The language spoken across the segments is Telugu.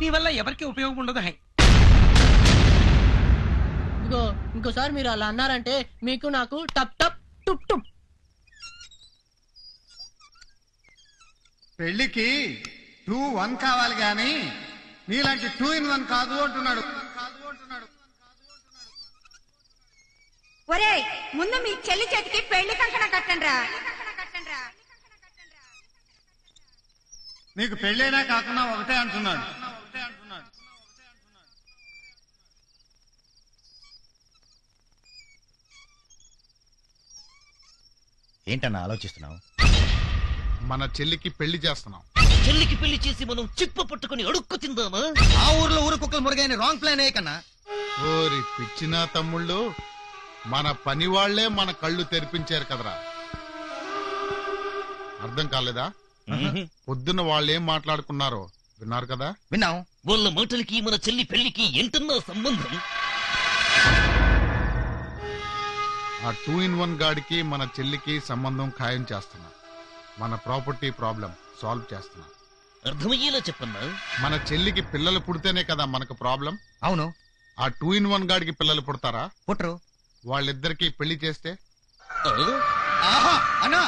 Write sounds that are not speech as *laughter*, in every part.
నీ వల్ల ఎవరికి ఉపయోగం ఉండదు హై. ఇదిగో ఇంకోసారి మీరు అలా అన్నారంటే మీకు నాకు టప్ టప్ టుప్ టుప్. పెళ్ళికి టూ వన్ కావాలి గాని నీలాంటి టూ ఇన్ వన్ కాదు అంటున్నాడు. ఒరేయ్ ముందు మీ చెల్లి చేతికి పెళ్ళి కంకణ కట్టండ్రా. నీకు పెళ్ళైనా కాకుండా ఒకటే అంటున్నాడు. ఏంటన్నా ఆలోచిస్తున్నావు? మన చెల్లికి పెళ్ళి చేస్తున్నాం. చెల్లికి పెళ్ళి చేసి మనం చిప్ప పట్టుకుని అడుక్కు తిందామా? ఆ ఊర్లో ఊరు కుక్కలు మురుగైన రాంగ్ ప్లాన్ ఏ కన్నా. ఓరి పిచ్చిన తమ్ముళ్ళు మన పని వాళ్ళే మన కళ్ళు తెరిపించారు కదరా. అర్థం కాలేదా? పొద్దున్న వాళ్ళు ఏం మాట్లాడుకున్నారో విన్నారు కదా? విన్నాం. వాళ్ళ మాటలకి మన చెల్లి పెళ్ళికి ఎంతన్నా సంబంధం? ఆ టూ ఇన్ వన్ గాడికి మన చెల్లికి సంబంధం ఖాయం చేస్తున్నా. మన ప్రాపర్టీ ప్రాబ్లం సాల్వ్ చేస్తున్నా. అర్థమయ్యేలా చెప్పన్నా? మన చెల్లికి పిల్లలు పుడితేనే కదా మనకు ప్రాబ్లం? అవును. ఆ టూ ఇన్ వన్ గాడికి పిల్లలు పుడతారా? పుట్రు వాళ్ళిద్దరికి పెళ్ళి చేస్తే? ఆహా అన్నా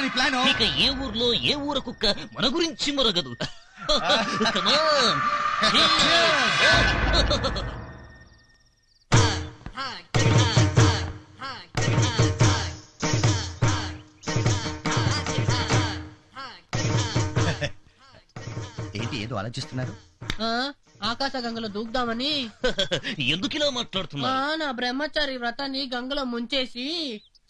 నీ ప్లాన్? ఇక ఏ ఊర్లో ఏ ఊర కుక్క మన గురించి మరగదు. Come on. *laughs* ఏదో ఆలోచిస్తున్నారు? ఆ, ఆకాశ గంగలో దూకుదామని. *laughs* ఎందుకిలా మాట్లాడుతున్నా ఆ, నా బ్రహ్మచారి వ్రతాన్ని గంగలో ముంచేసి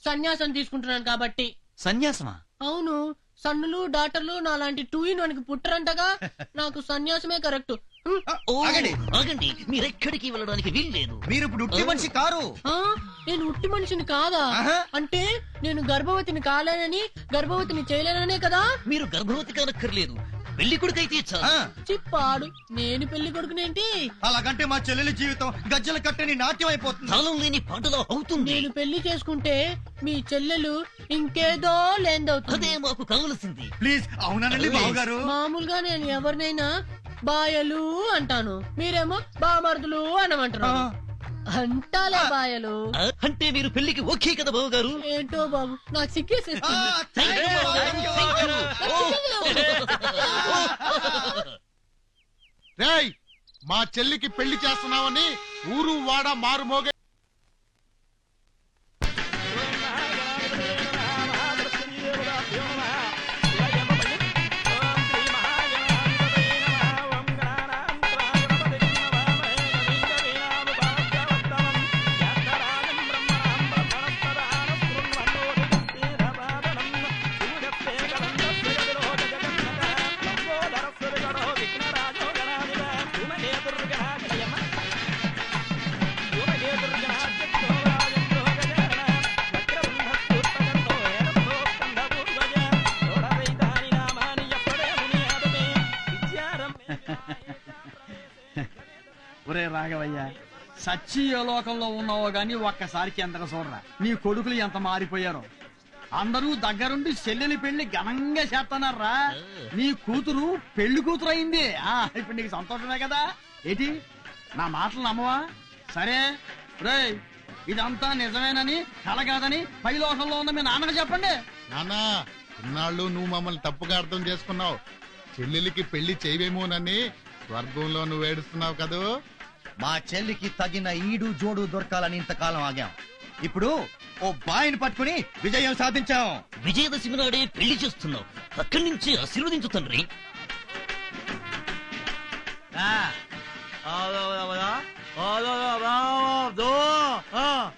సన్యాసం తీసుకుంటున్నాను కాబట్టి. సన్యాసమా? అవును సన్నులు డాక్టర్లు నా లాంటి టూ ఇన్ వన్కి పుట్టరంటగా *laughs* నాకు సన్యాసమే కరెక్ట్. ఆగండి. ఆగండి. మీరెక్కడికి వెళ్ళడానికి వీల్లేదు. మీరు ఇప్పుడు మనిషి కారు. ఆ, నేను ఉట్టి మనిషిని కాదా? ఆహా. అంటే నేను గర్భవతిని కాలేనని గర్భవతిని చేయలేననే కదా? మీరు గర్భవతి కానక్కర్లేదు. పెళ్ళి కొడుకైతే ఆ, చాలు చిప్పాడు. నేను పెళ్ళి కొడుకునేంటి? అలాగంటే మా చెల్లెలి జీవితం గజ్జల కట్టని నాట్యం అయిపోతుంది. తాళం లేని పాటలా అవుతుంది. నేను పెళ్ళి చేసుకుంటే మీ చెల్లెలు ఇంకేదో లేందవుతుంది అదే మాకు కావలసింది. ప్లీజ్ అవునానండి బావగారు. మామూలుగా నేను ఎవరినైనా బాయలు అంటాను. మీరేమో బామర్దులు అనమంటారు. అంటాలే బాయలు. అంటే మీరు పెళ్ళికి ఓకే కదా బాబు గారు ఏంటో బాబు. నాకు సిగ్గేసేస్తుంది రేయ్ మా చెల్లికి పెళ్ళి చేస్తున్నావని ఊరు వాడ మారుమోగే ఒరే రాఘవయ్య సచ్చియ లోకంలో ఉన్నావో గాని ఒక్కసారి కిందకు చూడరా. నీ కొడుకులు ఎంత మారిపోయారో. అందరూ దగ్గరుండి చెల్లెలి పెళ్ళి ఘనంగా చేస్తానర్రా నీ కూతురు పెళ్ళి కూతురు అయింది. ఆ, ఇప్పుడు నీకు సంతోషమే కదా? ఏటి? నా మాటలు నమ్మవా? సరే. రేయ్ ఇదంతా నిజమేనని కల కాదని పై లోకంలో ఉన్న మీ నాన్నకు చెప్పండి. నానా ఇన్నాళ్ళు నువ్వు మమ్మల్ని తప్పుగా అర్థం చేసుకున్నావు. చెల్లెలికి పెళ్ళి చేయవేమోనని స్వర్గంలో నువ్వు ఏడుస్తున్నావు కదూ? మా చెల్లికి తగిన ఈడు జోడు దొరకాలని ఇంతకాలం ఆగాం. ఇప్పుడు ఓ బాయిని పట్టుకుని విజయం సాధించాం. విజయదశమి నాడే పెళ్ళి చేస్తున్నావు. అక్కడి నుంచి ఆశీర్వదించు తండ్రి.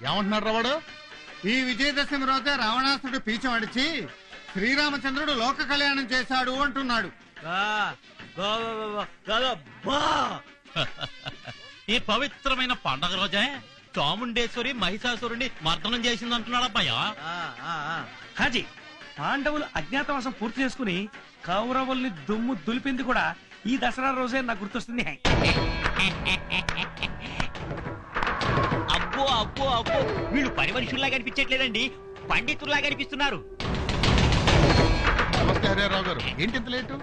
ఏమంటున్నాడు వాడు ఈ విజయదశమి రోజే రావణాసుడు పీచం అడిచి శ్రీరామచంద్రుడు లోక కళ్యాణం చేశాడు అంటున్నాడు. *laughs* *laughs* ఈ పవిత్రమైన పండగ రోజే చాముండేశ్వరి మహిషాసురుని మర్దనం చేసింది అంటున్నాడబ్బాయా హాజీ పాండవులు అజ్ఞాతవాసం పూర్తి చేసుకుని కౌరవుల్ని దుమ్ము దులిపింది కూడా ఈ దసరా రోజే నాకు గుర్తొస్తుంది. అబ్బో అబ్బో అబ్బో. వీళ్ళు పని మనుషుల్లా కనిపించట్లేదండి పండితుల్లా కనిపిస్తున్నారు నమస్తే హరిరావు గారు. ఏంటి ఇంత లేటు?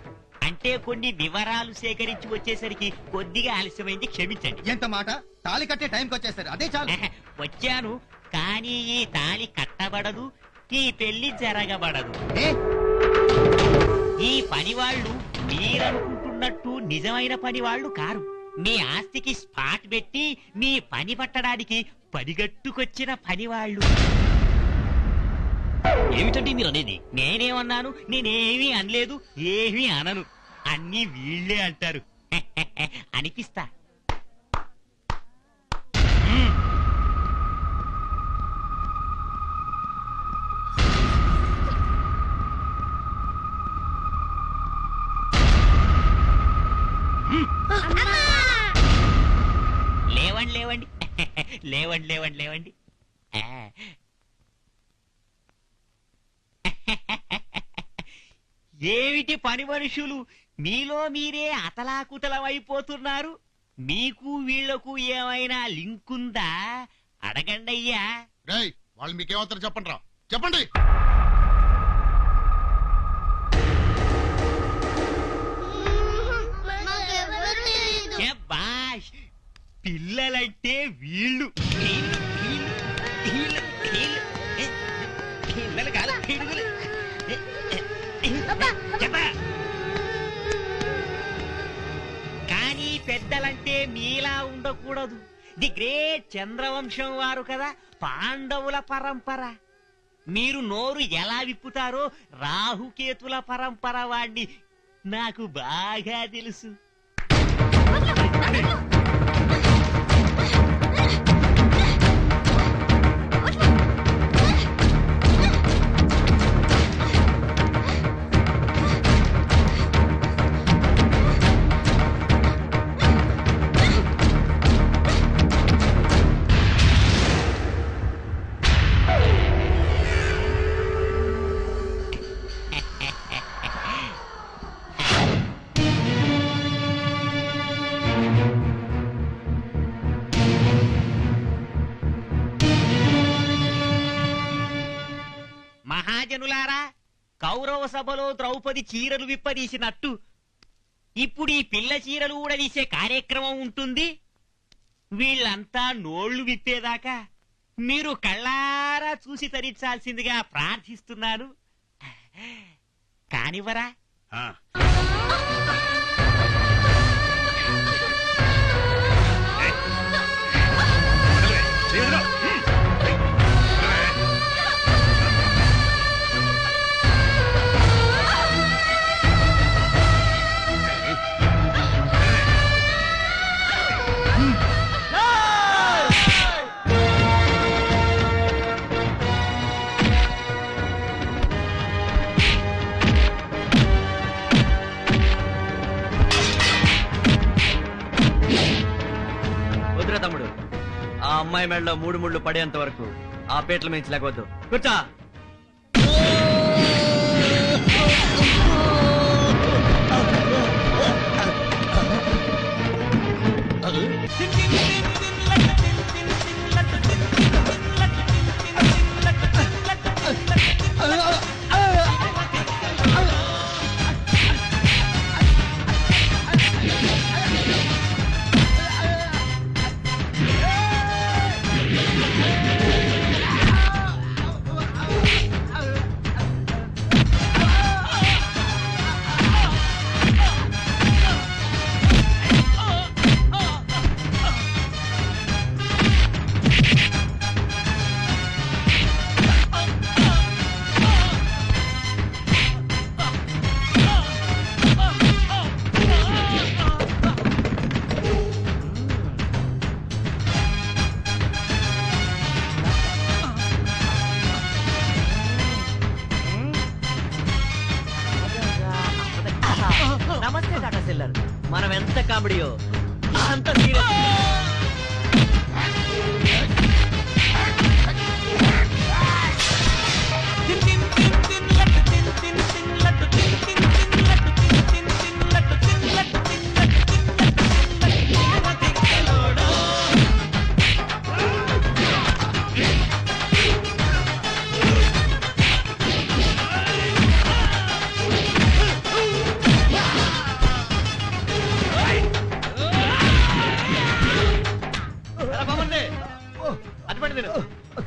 అంటే కొన్ని వివరాలు సేకరించి వచ్చేసరికి కొద్దిగా ఆలస్యమైంది క్షమించండి. ఎంత మాట? తాళి కట్టే టైంకి వచ్చేసారు. అదే చాలు. వచ్చాను కానీ ఈ తాళి కట్టబడదు ఈ పెళ్ళి జరగబడదు. ఏ? ఈ పనివాళ్ళు మీరనుకుంటున్నట్టు నిజమైన పనివాళ్ళు కారు. మీ ఆస్తికి స్పాట్ పెట్టి మీ పని పట్టడానికి పనిగట్టుకొచ్చిన పనివాళ్ళు. ఏమిటండి మీరు అనేది నేనేమన్నాను? నేనేమీ అనలేదు ఏమీ అనను. అన్ని వీళ్ళే అంటారు. *laughs* అనిపిస్తా. లేవండి లేవండి. *laughs* లేవండి లేవండి లేవండి. *laughs* ఏమిటి పని మనుషులు? మీలో మీరే అతలాకుతలమైపోతున్నారు. మీకు వీళ్ళకు ఏమైనా లింక్ ఉందా అడగండి అయ్యా రేయ్ వాళ్ళు మీకేమవుతారు చెప్పండి. రా చెప్పండి పిల్లలంటే వీళ్ళు. వీళ్ళు, వీళ్ళు, వీళ్ళు, వీళ్ళు. మీలా ఉండకూడదు. ది గ్రేట్ చంద్రవంశం వారు కదా పాండవుల పరంపర. మీరు నోరు ఎలా విప్పుతారో రాహుకేతుల పరంపర వాడి నాకు బాగా తెలుసు. మహాజనులారా కౌరవ సభలో ద్రౌపది చీరలు విప్పదీసినట్టు ఇప్పుడు ఈ పిల్ల చీరలు ఊడదీసే కార్యక్రమం ఉంటుంది. వీళ్ళంతా నోళ్ళు విప్పేదాకా మీరు కళ్ళారా చూసి తరించాల్సిందిగా ప్రార్థిస్తున్నాను. కానివరా వద్దురా అమ్మాయి మెడలో మూడు ముళ్ళు పడేంత వరకు ఆ పేట్ల మించి లేకొద్దు కూర్చో.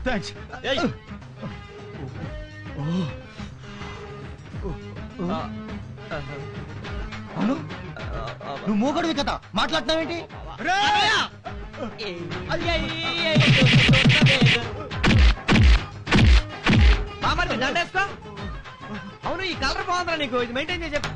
థ్యాంక్స్ అవును? నువ్వు మూగడివి కదా. మాట్లాడుతున్నావేంటి? అవును ఈ కలర్ బాగుందిరా నీకు ఇది మెయింటైన్ చేసి చెప్పు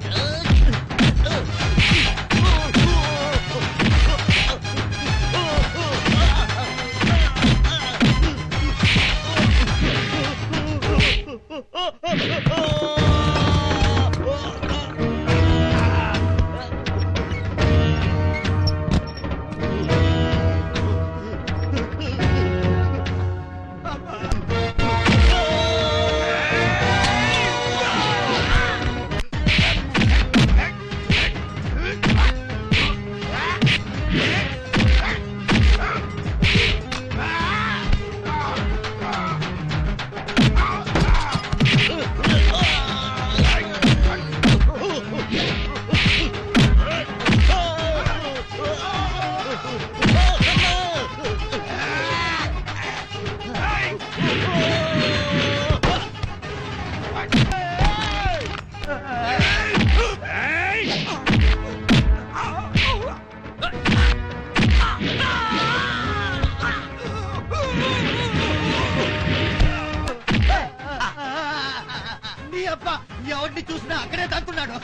నీ అప్ప ఎవరిని చూసినా అక్కడే తంతున్నాడు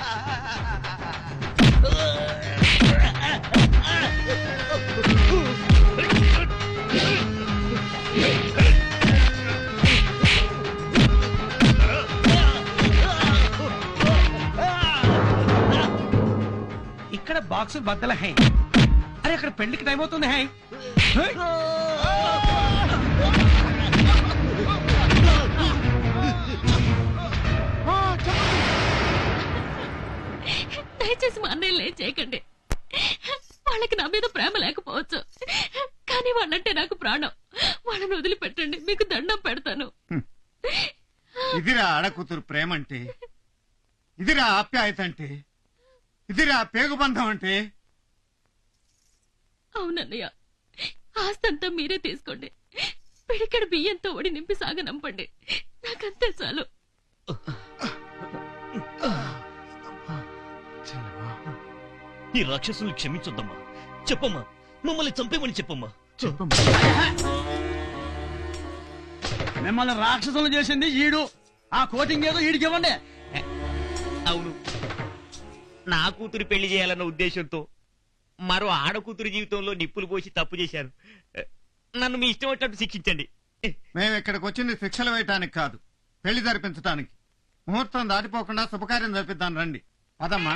బాక్స్ బద్దల హై. అరే అక్కడ పెళ్ళికి టైం అవుతుంది హై. హై. దయచేసి మా అన్నయ్య ఏం చేయకండి. వాళ్ళకి నా మీద ప్రేమ లేకపోవచ్చు. కానీ వాళ్ళంటే నాకు ప్రాణం. వాళ్ళని వదిలిపెట్టండి. మీకు దండం పెడతాను. ఇదిరా ఆడకూతురు ప్రేమ అంటే ఇదిరా ఆప్యాయత అంటే ఇదిరా పేగుబంధం అంటే? అవునన్నయ్య ఆస్తంతా మీరే తీసుకోండి. పిడికడ బియ్యంతో ఒడి నింపి సాగనంపండి. నాకంతే చాలు. ఈ రాక్షసుల్ని క్షమించొద్దమ్మా. చెప్పమ్మా మమ్మల్ని చంపేమని చెప్పమ్మా. మిమ్మల్ని రాక్షసులు చేసింది ఈడు. ఆ కోటింగ్ ఏదో ఈడికి ఇవ్వండి. అవును. నా కూతురు పెళ్ళి చేయాలన్న ఉద్దేశంతో మరో ఆడ కూతురు జీవితంలో నిప్పులు పోసి తప్పు చేశాను నన్ను మీ ఇష్టం వచ్చినట్టు శిక్షించండి. మేము ఇక్కడికి వచ్చింది శిక్షలు వేయటానికి కాదు పెళ్ళి జరిపించటానికి. ముహూర్తం దాటిపోకుండా శుభకార్యం జరిపిద్దాం రండి. పదమ్మా.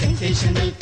సెన్సేషనల్